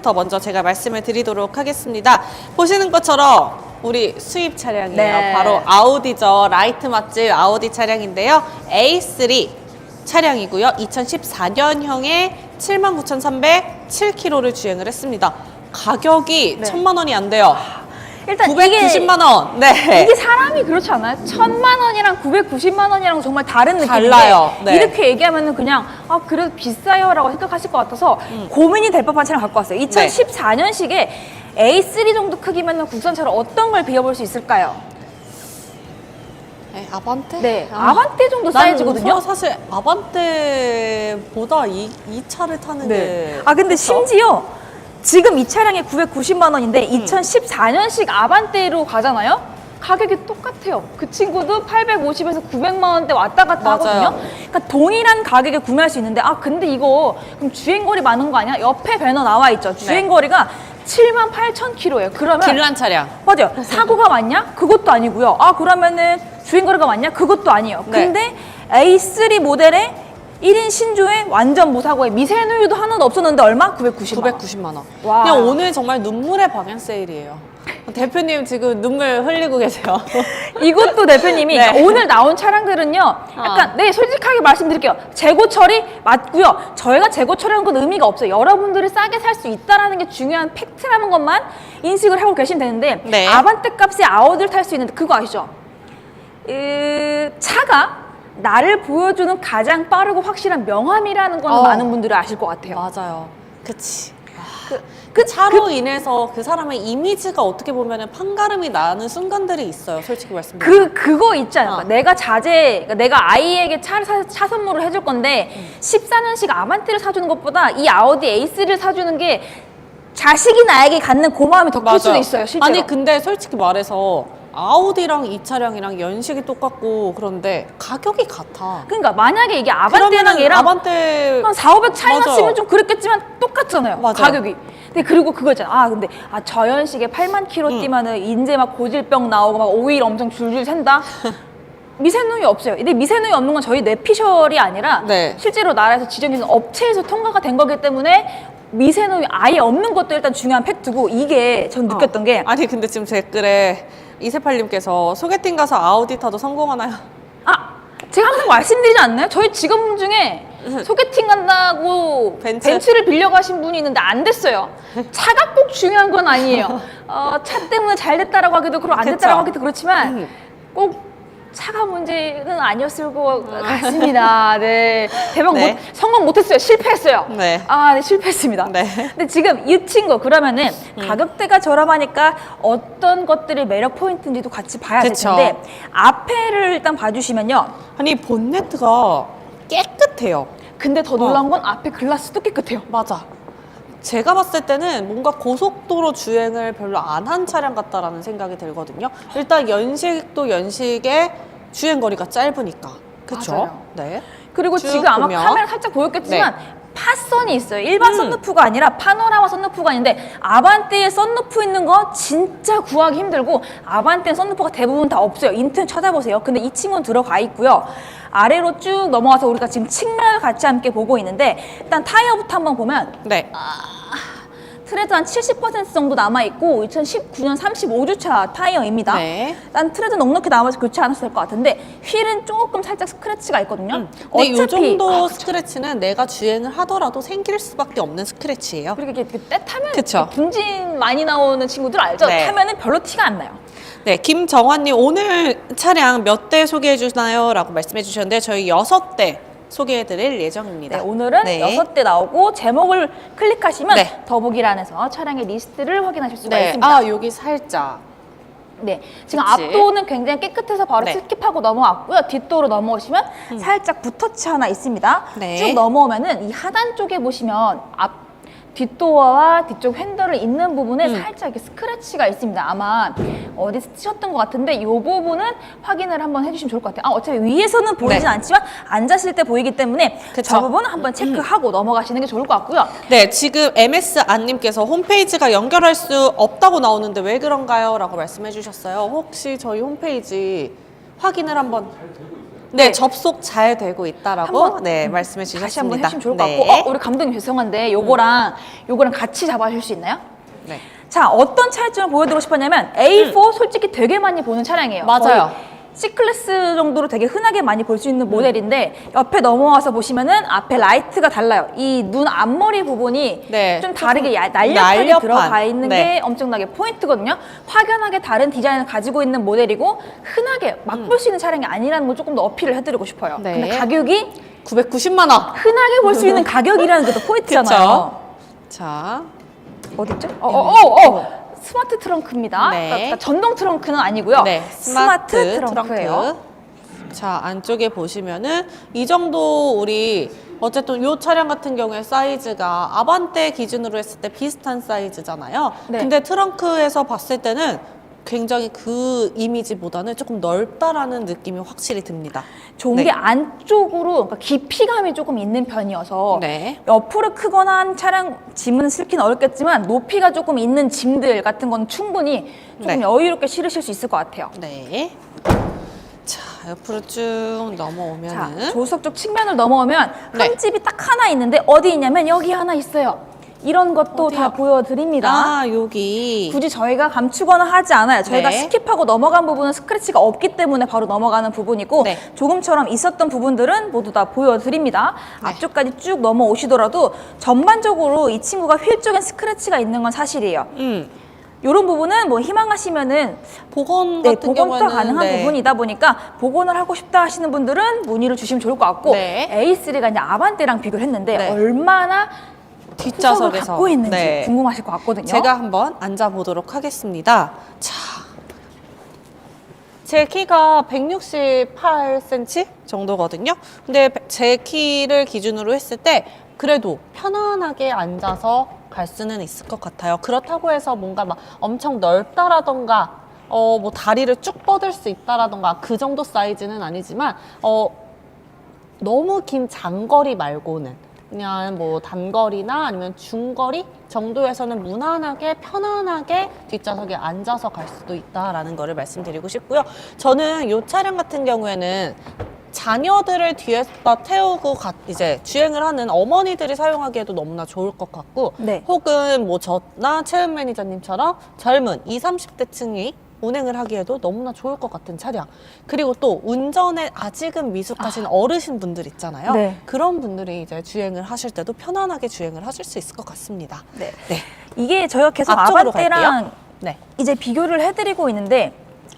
스펙부터 먼저 제가 말씀을 드리도록 하겠습니다. 보시는 것처럼 우리 수입 차량이에요. 네. 바로 아우디죠. 라이트 맛집 아우디 차량인데요. A3 차량이고요. 2014년형에 79,307km를 주행을 했습니다. 가격이 네. 1천만 원이 안 돼요. 일단 990만 원. 네. 이게 사람이 그렇지 않아요? 천만 원이랑 990만 원이랑 정말 다른 느낌인데 달라요. 네. 이렇게 얘기하면은 그냥 아 그래도 비싸요라고 생각하실 것 같아서 음. 고민이 될 법한 차량 갖고 왔어요. 네. 2014년식에 A3 정도 크기면 국산차로 어떤 걸 비워볼 수 있을까요? 네, 아반떼? 네, 아. 아반떼 정도 난 사이즈거든요. 사실 아반떼보다 이, 이 차를 타는 게 네. 아 근데? 심지어 지금 이 차량이 990만 원인데 음. 2014년식 아반떼로 가잖아요. 가격이 똑같아요. 그 친구도 850에서 900만 원대 왔다 갔다 맞아요. 하거든요. 그러니까 동일한 가격에 구매할 수 있는데 아 근데 이거 그럼 주행 거리 많은 거 아니야? 옆에 배너 나와 있죠. 주행 네. 거리가 7만 8천 킬로예요. 그러면 길란 차량 맞아요. 사고가 많냐? 그것도 아니고요. 아 그러면은 주행거리가 많냐? 그것도 아니에요. 네. 근데 A3 모델의 1인 신조에 완전 무사고에 미세누유도 하나도 없었는데 얼마? 990만 원. 990만 원. 와. 그냥 오늘 정말 눈물의 방향 세일이에요. 대표님 지금 눈물 흘리고 계세요. 이것도 대표님이 네. 오늘 나온 차량들은요. 약간 어. 네 솔직하게 말씀드릴게요. 재고 처리 맞고요. 저희가 재고 처리한 건 의미가 없어요. 여러분들이 싸게 살 수 있다라는 게 중요한 팩트라는 것만 인식을 하고 계시면 되는데 네. 아반떼 값에 아우디를 탈수 있는데 그거 아시죠? 이 차가 나를 보여주는 가장 빠르고 확실한 명함이라는 건 어. 많은 분들이 아실 것 같아요. 맞아요. 그치. 그, 그 차로 인해서 그 사람의 이미지가 어떻게 보면 판가름이 나는 순간들이 있어요. 솔직히 말씀드리면. 그 그거 있지 않을까? 어. 내가 자제, 그러니까 내가 아이에게 차를 사, 차 선물을 해줄 건데 음. 14년식 아반떼를 사주는 것보다 이 아우디 A3를 사주는 게 자식이 나에게 갖는 고마움이 더 클 수도. 있어요. 실제로. 아니 근데 솔직히 말해서 아우디랑 이 차량이랑 연식이 똑같고 그런데 가격이 같아. 그러니까 만약에 이게 아반떼랑 얘랑 아반떼 한 4, 500 차이 맞아요. 났으면 좀 그랬겠지만 똑같잖아요. 맞아요. 가격이. 근데 그리고 그거 있잖아. 아, 근데 아, 저연식에 8만 킬로 음. 뛰면은 인제 막 고질병 나오고 막 오일 엄청 줄줄 샌다. 미세누이 없어요. 근데 미세누이 없는 건 저희 뇌피셜이 아니라 네. 실제로 나라에서 지정해준 업체에서 통과가 된 거기 때문에 미세누이 아예 없는 것도 일단 중요한 팩트고 이게 전 느꼈던 어. 게 아니 근데 지금 댓글에 이세팔님께서 소개팅 가서 아우디 타도 성공하나요? 아, 제가 항상 말씀드리지 않나요? 저희 직원 중에 소개팅 간다고 벤츠? 벤츠? 를 빌려 가신 분이 있는데 안 됐어요. 차가 꼭 중요한 건 아니에요. 어, 차 때문에 잘 됐다라고 하기도 그렇고 안. 됐다라고 하기도 그렇지만 음. 꼭 차가 문제는 아니었을 것 같습니다. 네. 대박 네. 못, 성공 못했어요. 실패했어요. 네. 아, 네, 실패했습니다. 네. 음. 근데 지금 이 친구 그러면은 가격대가 저렴하니까 어떤 것들이 매력 포인트인지도 같이 봐야 될 그쵸. 텐데 앞에를 일단 봐주시면요. 아니 본네트가 깨끗해요. 근데 더 어. 놀라운 건 앞에 글라스도 깨끗해요. 맞아. 제가 봤을 때는 뭔가 고속도로 주행을 별로 안 한 차량 같다라는 생각이 들거든요. 일단 연식도 연식의 주행 거리가 짧으니까. 그쵸? 맞아요. 네. 그리고 쭉 지금 아마 보면. 카메라 살짝 보였겠지만 파선이 있어요. 일반 음. 썬루프가 아니라 파노라마 썬루프가 있는데 아반떼에 썬루프 있는 거 진짜 구하기 힘들고 아반떼 썬루프가 대부분 다 없어요. 인터넷 찾아보세요. 근데 이 친구는 들어가 있고요. 아래로 쭉 넘어가서 우리가 지금 측면을 같이 함께 보고 있는데 일단 타이어부터 한번 보면 네. 트레드 한 70% 정도 남아있고 2019년 35주차 타이어입니다. 네. 난 트레드 넉넉히 남아서 교체 안 했을 것 같은데 휠은 조금 살짝 스크래치가 있거든요. 음. 근데 이 정도 아, 스크래치는 내가 주행을 하더라도 생길 수밖에 없는 스크래치예요. 그리고 이게 때 타면 그쵸. 분진 많이 나오는 친구들 알죠? 네. 타면은 별로 티가 안 나요. 네, 김정환님 오늘 차량 몇 대 소개해 주나요? 라고 말씀해 주셨는데 저희 여섯 대 소개해 드릴 예정입니다. 네, 오늘은 네. 여섯 대 나오고 제목을 클릭하시면 네. 더보기란에서 차량의 리스트를 확인하실 수가 네. 있습니다. 아, 여기 살짝. 네, 지금 그치. 앞도는 굉장히 깨끗해서 바로 네. 스킵하고 넘어왔고요. 뒷도로 넘어오시면 살짝 붓터치 하나 있습니다. 네. 쭉 넘어오면은 이 하단 쪽에 보시면 앞 뒷도어와 뒤쪽 핸들을 잇는 부분에 음. 살짝 이렇게 스크래치가 있습니다. 아마 어디서 쓰셨던 것 같은데 이 부분은 확인을 한번 해주시면 좋을 것 같아요. 아, 어차피 위에서는 보이진 네. 않지만 앉았을 때 보이기 때문에 그쵸. 저 부분은 한번 체크하고 넘어가시는 게 좋을 것 같고요. 네, 지금 MS 안님께서 홈페이지가 연결할 수 없다고 나오는데 왜 그런가요? 라고 말씀해 주셨어요. 혹시 저희 홈페이지 확인을 한번 네, 접속 잘 되고 있다라고 네, 음, 말씀해 주셨습니다. 다시 한번 해주시면 좋을 것 네. 같고 어, 우리 감독님 죄송한데 요거랑 요거랑 같이 잡아주실 수 있나요? 네. 자 어떤 차이점을 보여드리고 싶었냐면 A4 솔직히 되게 많이 보는 차량이에요. 음. 맞아요. 거의 C클래스 정도로 되게 흔하게 많이 볼 수 있는 모델인데 옆에 넘어와서 보시면은 앞에 라이트가 달라요. 이 눈 앞머리 부분이 네, 좀 다르게 야- 날렵하게 날렵한. 들어가 있는 네. 게 엄청나게 포인트거든요. 확연하게 다른 디자인을 가지고 있는 모델이고 흔하게 막 볼 수 있는 차량이 아니라는 걸 조금 더 어필을 해드리고 싶어요. 네. 근데 가격이 990만 원. 흔하게 볼 수 있는 가격이라는 게 또 포인트잖아요. 자, 어딨죠? 어, 어, 어, 어. 스마트 트렁크입니다. 네. 그러니까 전동 트렁크는 아니고요. 네, 스마트, 트렁크예요. 자, 안쪽에 보시면은 이 정도 우리 어쨌든 이 차량 같은 경우에 사이즈가 아반떼 기준으로 했을 때 비슷한 사이즈잖아요. 네. 근데 트렁크에서 봤을 때는 굉장히 그 이미지보다는 조금 넓다라는 느낌이 확실히 듭니다. 좋은 네. 게 안쪽으로 그러니까 깊이감이 조금 있는 편이어서 네. 옆으로 크거나 한 차량 짐은 실기는 어렵겠지만 높이가 조금 있는 짐들 같은 건 충분히 조금 네. 여유롭게 실으실 수 있을 것 같아요. 네. 자, 옆으로 쭉 자, 넘어오면은 조수석 쪽 측면을 넘어오면 네. 한 집이 딱 하나 있는데 어디 있냐면 여기 하나 있어요. 이런 것도 어디요? 다 보여드립니다. 아, 여기 굳이 저희가 감추거나 하지 않아요. 저희가 네. 스킵하고 넘어간 부분은 스크래치가 없기 때문에 바로 넘어가는 부분이고 네. 조금처럼 있었던 부분들은 모두 다 보여드립니다. 네. 앞쪽까지 쭉 넘어오시더라도 전반적으로 이 친구가 휠 쪽엔 스크래치가 있는 건 사실이에요. 음. 이런 부분은 뭐 희망하시면은 복원 네, 같은 복원도 경우에는 가능한 네. 부분이다 보니까 복원을 하고 싶다 하시는 분들은 문의를 주시면 좋을 것 같고 네. A3가 이제 아반떼랑 비교를 했는데 네. 얼마나 뒷좌석에서 갖고 있는지 네. 궁금하실 것 같거든요. 제가 한번 앉아 보도록 하겠습니다. 자, 제 키가 168cm 정도거든요. 근데 제 키를 기준으로 했을 때 그래도 편안하게 앉아서 갈 수는 있을 것 같아요. 그렇다고 해서 뭔가 막 엄청 넓다라던가 어, 뭐 다리를 쭉 뻗을 수 있다라던가 그 정도 사이즈는 아니지만 어, 너무 긴 장거리 말고는 그냥 뭐 단거리나 아니면 중거리 정도에서는 무난하게 편안하게 뒷좌석에 앉아서 갈 수도 있다라는 거를 말씀드리고 싶고요. 저는 이 차량 같은 경우에는 자녀들을 뒤에다 태우고 가- 이제 주행을 하는 어머니들이 사용하기에도 너무나 좋을 것 같고 네. 혹은 뭐 저나 체험 매니저님처럼 젊은 20, 30대층이 운행을 하기에도 너무나 좋을 것 같은 차량. 그리고 또 운전에 아직은 미숙하신 어르신 분들 있잖아요. 네. 그런 분들이 이제 주행을 하실 때도 편안하게 주행을 하실 수 있을 것 같습니다. 네. 네. 이게 저희가 계속 앞쪽으로 아반떼랑 갈게요. 네. 이제 비교를 해드리고 있는데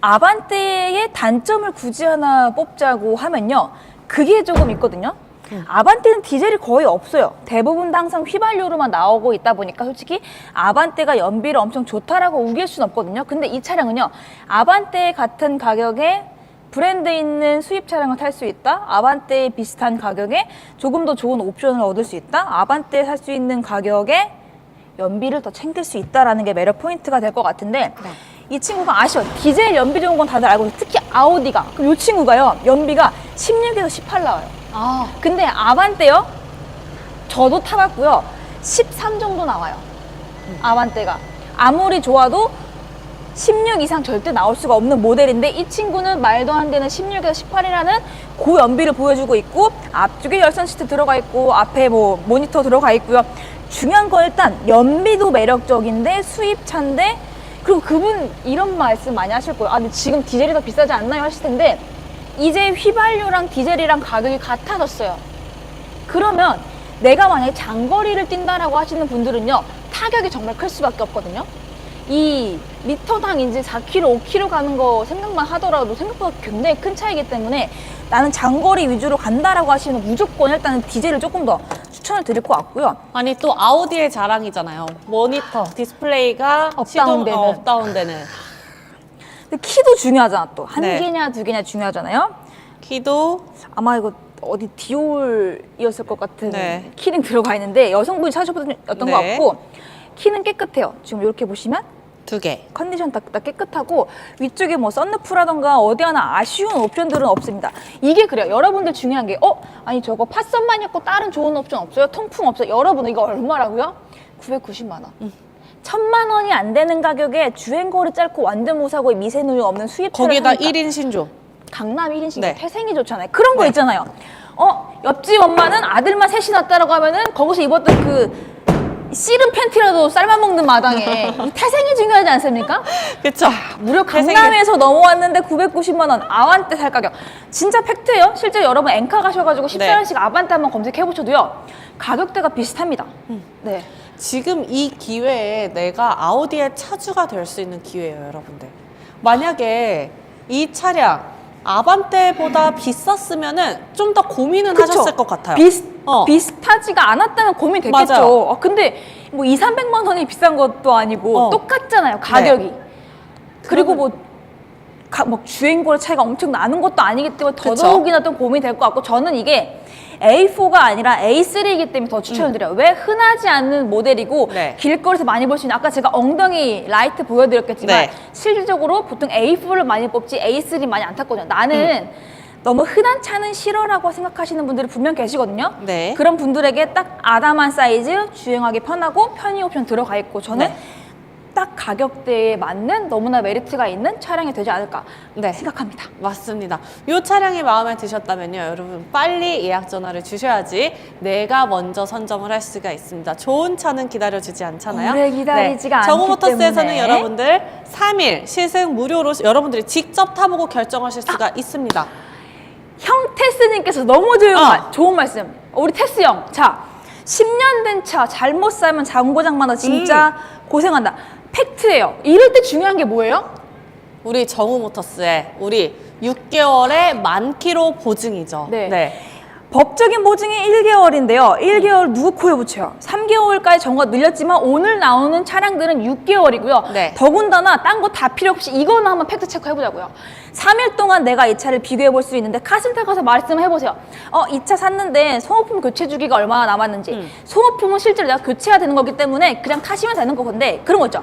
아반떼의 단점을 굳이 하나 뽑자고 하면요 그게 조금 있거든요 음. 아반떼는 디젤이 거의 없어요 대부분 다 항상 휘발유로만 나오고 있다 보니까 솔직히 아반떼가 연비를 엄청 좋다라고 우길 수는 없거든요 근데 이 차량은요 아반떼 같은 가격에 브랜드 있는 수입 차량을 탈 수 있다. 아반떼 비슷한 가격에 조금 더 좋은 옵션을 얻을 수 있다. 아반떼 살 수 있는 가격에 연비를 더 챙길 수 있다라는 게 매력 포인트가 될 것 같은데 네. 이 친구가 아쉬워 디젤 연비 좋은 건 다들 알고 있어요 특히 아우디가 그럼 이 친구가요 연비가 16에서 18 나와요 아, 근데 아반떼요 저도 타봤고요 13 정도 나와요 아반떼가 아무리 좋아도 16 이상 절대 나올 수가 없는 모델인데 이 친구는 말도 안 되는 16에서 18이라는 고연비를 보여주고 있고 앞쪽에 열선 시트 들어가 있고 앞에 뭐 모니터 들어가 있고요. 중요한 건 일단 연비도 매력적인데 수입차인데 그리고 그분 이런 말씀 많이 하실 거예요. 아 근데 지금 디젤이 더 비싸지 않나요? 하실 텐데 이제 휘발유랑 디젤이랑 가격이 같아졌어요. 그러면 내가 만약에 장거리를 뛴다라고 하시는 분들은요 타격이 정말 클 수밖에 없거든요. 이 리터당 이제 4km, 5km 가는 거 생각만 하더라도 생각보다 굉장히 큰 차이기 때문에 나는 장거리 위주로 간다라고 하시면 무조건 일단은 디젤을 조금 더 추천을 드릴 것 같고요. 아니 또 아우디의 자랑이잖아요. 모니터, 디스플레이가 업다운되는. 시동- 어, 업다운되는. 근데 키도 중요하잖아 또. 한 네. 개냐 두 개냐 중요하잖아요. 키도 아마 이거 어디 디올이었을 것 같은 네. 키는 들어가 있는데 여성분이 찾으셨던 것 네. 같고 키는 깨끗해요. 지금 이렇게 보시면 두 개. 컨디션 다, 다 깨끗하고 위쪽에 뭐 썬루프라던가 어디 하나 아쉬운 옵션들은 없습니다. 이게 그래요. 여러분들 중요한 게 어? 아니 저거 팟선만 있고 다른 좋은 옵션 없어요? 통풍 없어요? 여러분 이거 얼마라고요? 990만 원. 천만 원이 안 되는 가격에 주행거리 짧고 완전 무사고에 미세누유 없는 수입차를 거기다 사니까 1인 신조. 강남 1인실 네. 태생이 좋잖아요. 그런 거 네. 있잖아요. 어 옆집 엄마는 아들만 셋이 낳았다라고 하면은 거기서 입었던 그 씨름 팬티라도 삶아 먹는 마당에 이 태생이 중요하지 않습니까? 그쵸. 무려 태생이- 강남에서 넘어왔는데 990만 원 아반떼 살 가격 진짜 팩트예요. 실제 여러분 엔카 가셔가지고 14년씩 아반떼 한번 검색해 보셔도요 가격대가 비슷합니다. 네. 지금 이 기회에 내가 아우디의 차주가 될 수 있는 기회예요, 여러분들. 만약에 이 차량 아반떼보다 비쌌으면은 좀 더 고민은 그쵸? 하셨을 것 같아요. 비슷, 어. 비슷하지가 않았다면 고민 됐겠죠. 맞아요. 어, 근데 뭐 2, 300만 원이 비싼 것도 아니고 어. 똑같잖아요, 가격이. 네. 그리고 뭐, 가, 뭐 주행거리 차이가 엄청 나는 것도 아니기 때문에 그쵸. 더더욱이나 좀 고민이 될 것 같고 저는 이게 A4가 아니라 A3이기 때문에 더 추천드려요. 왜 흔하지 않는 모델이고 음. 네. 길거리에서 많이 볼 수 있는 아까 제가 엉덩이 라이트 보여드렸겠지만 네. 실질적으로 보통 A4를 많이 뽑지 A3 많이 안 탔거든요. 나는 너무 흔한 차는 싫어라고 생각하시는 분들이 분명 계시거든요. 네. 그런 분들에게 딱 아담한 사이즈, 주행하기 편하고 편의 옵션 들어가 있고 저는 네. 딱 가격대에 맞는 너무나 메리트가 있는 차량이 되지 않을까 네. 생각합니다. 맞습니다. 이 차량이 마음에 드셨다면요, 여러분 빨리 예약 전화를 주셔야지 내가 먼저 선점을 할 수가 있습니다. 좋은 차는 기다려주지 않잖아요. 네. 오래 기다리지가 않기 정우모터스에서는 때문에. 여러분들 3일 시승 무료로 여러분들이 직접 타보고 결정하실 수가 있습니다. 형 테스님께서 너무 좋은, 어. 말, 좋은 말씀. 우리 테스 형, 자, 10년 된 차 잘못 살면 장고장마다 진짜 음. 고생한다. 팩트예요. 이럴 때 중요한 게 뭐예요? 우리 정우 모터스의 우리 6개월의 만 킬로 보증이죠. 네. 법적인 보증이 1개월인데요. 1개월 누구 코에 붙여요? 3개월까지 정보가 늘렸지만 오늘 나오는 차량들은 6개월이고요. 네. 더군다나 딴 거 다 필요 없이 이거는 한번 팩트 체크 해보자고요. 3일 동안 내가 이 차를 비교해 볼 수 있는데 카센터 가서 말씀해 보세요. 어, 이 차 샀는데 소모품 교체 주기가 얼마나 남았는지. 음. 소모품은 실제로 내가 교체해야 되는 거기 때문에 그냥 타시면 되는 거건데 그런 거 있죠.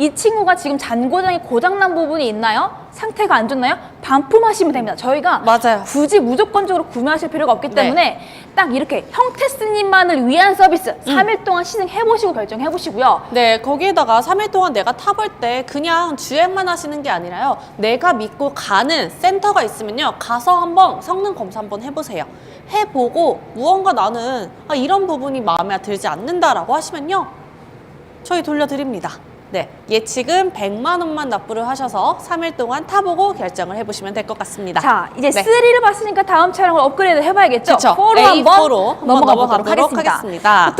이 친구가 지금 잔고장이 고장난 부분이 있나요? 상태가 안 좋나요? 반품하시면 됩니다. 저희가 맞아요. 굳이 무조건적으로 구매하실 필요가 없기 네. 때문에 딱 이렇게 형테스님만을 위한 서비스 3일 동안 시승해 보시고 결정해 보시고요. 네, 거기에다가 3일 동안 내가 타볼 때 그냥 주행만 하시는 게 아니라요. 내가 믿고 가는 센터가 있으면요. 가서 한번 성능 검사 한번 해보세요. 해보고 무언가 나는 아, 이런 부분이 마음에 들지 않는다라고 하시면요. 저희 돌려드립니다. 네, 예치금 100만 원만 납부를 하셔서 3일 동안 타보고 결정을 해보시면 될 것 같습니다. 자, 이제 네. 3를 봤으니까 다음 차량을 업그레이드 해봐야겠죠? 그쵸. 4로 한번 A4로 한번 넘어가 보도록 하겠습니다. 하겠습니다.